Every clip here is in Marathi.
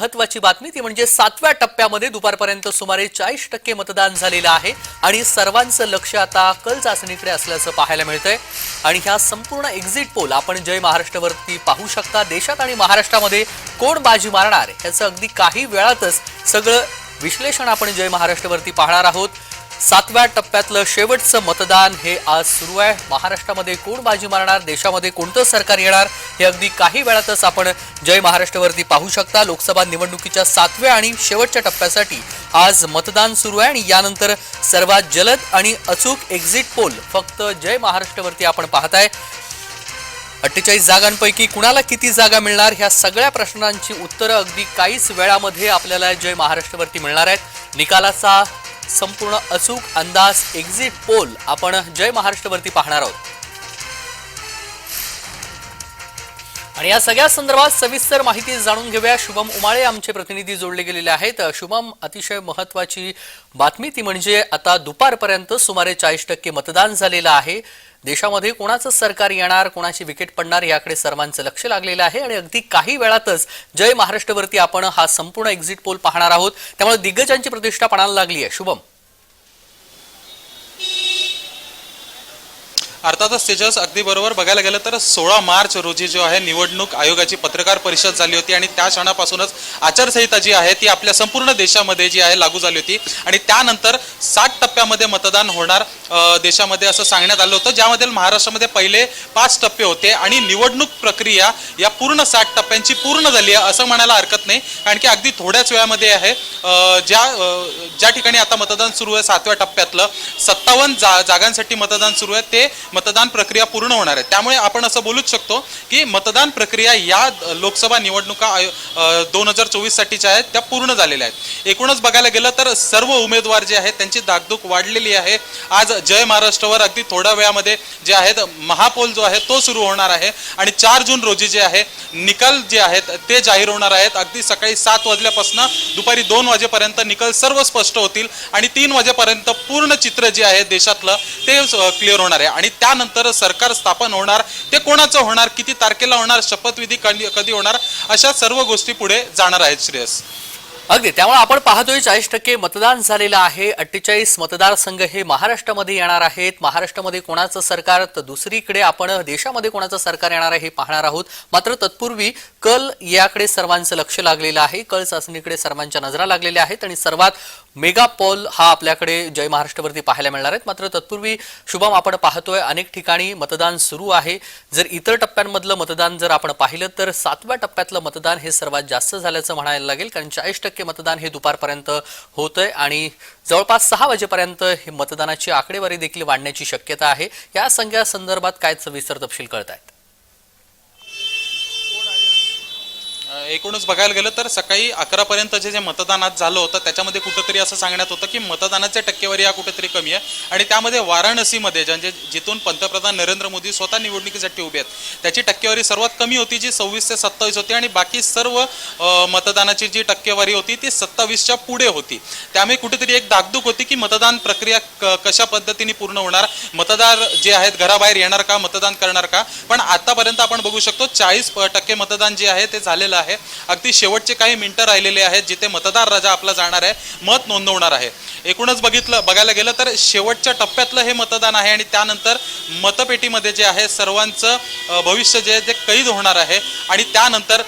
महत्वाची बातमी ती म्हणजे सातव्या टप्प्यामध्ये दुपारपर्यंत सुमारे चाळीस टक्के मतदान झालेलं आहे आणि सर्वांचं लक्ष आता कल चाचणीकडे असल्याचं पाहायला मिळतंय. आणि ह्या संपूर्ण एक्झिट पोल आपण जय महाराष्ट्रावरती पाहू शकता. देशात आणि महाराष्ट्रामध्ये कोण बाजी मारणार? ह्याचं अगदी काही वेळातच सगळं विश्लेषण आपण जय महाराष्ट्रावरती पाहणार आहोत. सातव्या टप्प्यातलं शेवटचं मतदान हे आज सुरू आहे. महाराष्ट्रामध्ये कोण बाजी मारणार? देशामध्ये कोणतं सरकार येणार? हे अगदी काही वेळातच आपण जय महाराष्ट्रवरती पाहू शकता. लोकसभा निवडणुकीच्या सातव्या आणि शेवटच्या टप्प्यासाठी आज मतदान सुरू आहे आणि यानंतर सर्वात जलद आणि अचूक एक्झिट पोल फक्त जय महाराष्ट्रवरती आपण पाहताय. अठ्ठेचाळीस जागांपैकी कुणाला किती जागा मिळणार? ह्या सगळ्या प्रश्नांची उत्तरं अगदी काहीच वेळामध्ये आपल्याला जय महाराष्ट्रवरती मिळणार आहेत. निकालाचा संपूर्ण अचूक अंदाज एक्झिट पोल आपण जय महाराष्ट्रवरती पाहणार आहोत. आणि या सगळ्या संदर्भात सविस्तर माहिती जाणून घेऊया. शुभम उमाळे आमचे प्रतिनिधी जोडले गेलेले आहेत. शुभम अतिशय महत्वाची बातमी ती म्हणजे आता दुपारपर्यंत सुमारे चाळीस टक्के मतदान झालेलं आहे. देशामध्ये कोणाचं सरकार येणार कोणाची विकेट पडणार याकडे सर्वांचं लक्ष लागलेलं आहे. आणि अगदी काही वेळातच जय महाराष्ट्रवरती आपण हा संपूर्ण एक्झिट पोल पाहणार आहोत. त्यामुळे दिग्गजांची प्रतिष्ठा पणाला लागली आहे. शुभम. अर्थातच तेजस अगदी बरोबर. बघायला गेलं तर सोळा मार्च रोजी जो आहे निवडणूक आयोगाची पत्रकार परिषद झाली होती आणि त्या क्षणापासूनच आचारसंहिता जी आहे ती आपल्या संपूर्ण देशामध्ये जी आहे लागू झाली होती. आणि त्यानंतर सात टप्प्यामध्ये मतदान होणार देशामध्ये असं सांगण्यात आलं होतं ज्यामध्ये महाराष्ट्रामध्ये पहिले पाच टप्पे होते आणि निवडणूक प्रक्रिया या पूर्ण साठ टप्प्यांची पूर्ण झाली आहे असं म्हणायला हरकत नाही. कारण की अगदी थोड्याच वेळामध्ये आहे ज्या ज्या ठिकाणी आता मतदान सुरू आहे सातव्या टप्प्यातलं सत्तावन्न जा जागांसाठी मतदान सुरू आहे ते मतदान प्रक्रिया पूर्ण होणार आहे. त्यामुळे आपण असं बोलूच शकतो की मतदान प्रक्रिया या लोकसभा निवडणुका दोन हजार चोवीससाठीच्या आहेत त्या पूर्ण झालेल्या आहेत. एकूणच बघायला गेलं तर सर्व उमेदवार जे आहेत त्यांची दागदूक वाढलेली आहे. आज जय महाराष्ट्रावर अगदी थोड्या वेळामध्ये जे आहेत महापोल जो आहे तो सुरू होणार आहे. आणि चार जून रोजी जे आहे निकाल जे आहेत ते जाहीर होणार आहेत. अगदी सकाळी सात वाजल्यापासून दुपारी दोन वाजेपर्यंत निकाल सर्व स्पष्ट होतील आणि तीन वाजेपर्यंत पूर्ण चित्र जे आहे देशातलं ते क्लिअर होणार आहे. आणि त्यानंतर सरकार स्थापन होणार ते कोणाचं होणार किती तारखेला होणार शपथविधी कधी कधी होणार अशा सर्व गोष्टी पुढे जाणार आहेत श्रेयस. अगदी. त्यामुळे आपण पाहतोय चाळीस टक्के मतदान झालेलं आहे. अठ्ठेचाळीस मतदारसंघ हे महाराष्ट्रामध्ये येणार आहेत. महाराष्ट्रामध्ये कोणाचं सरकार तर दुसरीकडे आपण देशामध्ये कोणाचं सरकार येणार आहे हे पाहणार आहोत. मात्र तत्पूर्वी कल याकडे सर्वांचं लक्ष लागलेलं आहे. कल चाचणीकडे सर्वांच्या नजरा लागलेल्या आहेत आणि सर्वात मेगा पॉल हा आपल्याकडे जय महाराष्ट्रवरती पाहायला मिळणार आहेत. मात्र तत्पूर्वी शुभम आपण पाहतोय अनेक ठिकाणी मतदान सुरू आहे. जर इतर टप्प्यांमधलं मतदान जर आपण पाहिलं तर सातव्या टप्प्यातलं मतदान हे सर्वात जास्त झाल्याचं म्हणायला लागेल कारण चाळीस टक्के मतदान हे दुपारपर्यंत होतंय आणि जवळपास सहा वाजेपर्यंत हे मतदानाची आकडेवारी देखील वाढण्याची शक्यता आहे. या संख्या संदर्भात काय सविस्तर तपशील कळत आहेत एकूणच बघायला गेलं तर सकाळी अकरा पर्यंत जे जे मतदान आज झालं होतं त्याच्यामध्ये कुठंतरी असं सांगण्यात होतं की मतदानाची टक्केवारी हा कुठेतरी कमी आहे. आणि त्यामध्ये वाराणसीमध्ये म्हणजे जिथून पंतप्रधान नरेंद्र मोदी स्वतः निवडणुकीसाठी उभे आहेत त्याची टक्केवारी सर्वात कमी होती जी सव्वीस ते सत्तावीस होती आणि बाकी सर्व मतदानाची जी टक्केवारी होती ती सत्तावीसच्या पुढे होती. त्यामुळे कुठेतरी एक दागदूक होती की मतदान प्रक्रिया क- कशा पद्धतीने पूर्ण होणार मतदार जे आहेत घराबाहेर येणार का मतदान करणार का? पण आतापर्यंत आपण बघू शकतो चाळीस टक्के मतदान जे आहे ते झालेलं आहे. अगदी शेवटचे काही मिनिटं राहिलेले आहेत जिथे मतदार राजा आपला जाणार आहे मत नोंदवणार आहे. एकूणच बघितलं बघायला गेलं तर शेवटच्या टप्प्यातलं हे मतदान आहे आणि त्यानंतर मतपेटीमध्ये जे आहे सर्वांचं भविष्य जे आहे ते कैद होणार आहे. आणि त्यानंतर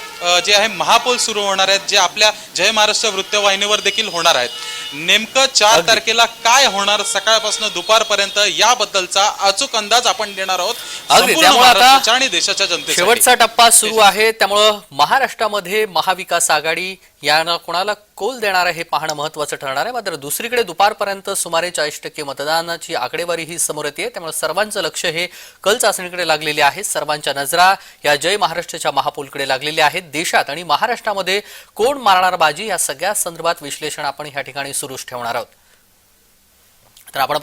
जे आहे महापोल सुरू होणार आहेत जे आपल्या जय महाराष्ट्र वृत्तवाहिनीवर देखील होणार आहेत. नेमकं चार. तारखेला काय होणार सकाळपासून दुपारपर्यंत याबद्दलचा अचूक अंदाज आपण देणार आहोत. आणि देशाच्या जनतेसाठी. शेवटचा टप्पा सुरू आहे. त्यामुळं महाराष्ट्रामध्ये महाविकास आघाडी यांना कोणाला कोल देणार आहे हे पाहणं महत्वाचं ठरणार आहे. मात्र दुसरीकडे दुपारपर्यंत सुमारे चाळीस टक्के मतदानाची आकडेवारी ही समोर येते. त्यामुळे सर्वांचं लक्ष हे कल चाचणीकडे लागलेले आहे. सर्वांच्या नजरा या जय महाराष्ट्राच्या महापूलकडे लागलेल्या आहेत. देशात आणि महाराष्ट्रामध्ये कोण मारणार बाजी या सगळ्या संदर्भात विश्लेषण आपण या ठिकाणी सुरूच ठेवणार आहोत. तर आपण